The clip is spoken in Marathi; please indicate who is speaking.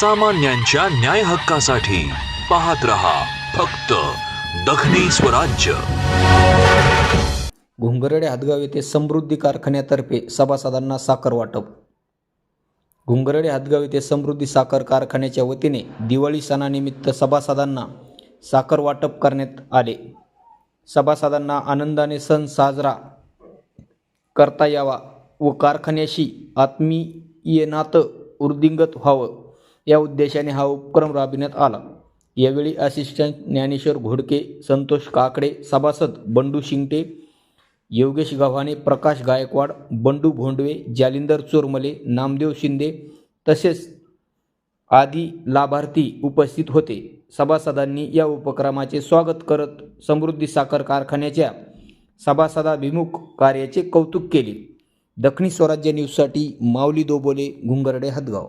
Speaker 1: सामान्यांच्या न्याय हक्कासाठी पाहत रहा फक्त दखनी स्वराज्य.
Speaker 2: घुंगरडे हातगाव येथे समृद्धी कारखान्यातर्फे सभासदांना साखर वाटप. घुंगरडे हातगाव येथे समृद्धी साखर कारखान्याच्या वतीने दिवाळी सणानिमित्त सभासदांना साखर वाटप करण्यात आले. सभासदांना आनंदाने सण साजरा करता यावा व कारखान्याशी आत्मीय नातं वृद्धिंगत व्हावं. या उद्देशाने हा उपक्रम राबविण्यात आला. यावेळी असिस्टंट ज्ञानेश्वर घोडके संतोष काकडे सभासद बंडू शिंगटे योगेश गव्हाणे प्रकाश गायकवाड बंडू भोंडवे जालिंदर चोरमले नामदेव शिंदे तसेच आदी लाभार्थी उपस्थित होते. सभासदांनी या उपक्रमाचे स्वागत करत समृद्धी साखर कारखान्याच्या सभासदाभिमुख कार्याचे कौतुक केले. दक्षिणी स्वराज्य न्यूजसाठी माऊली दोबोले घुंगरडे हदगाव.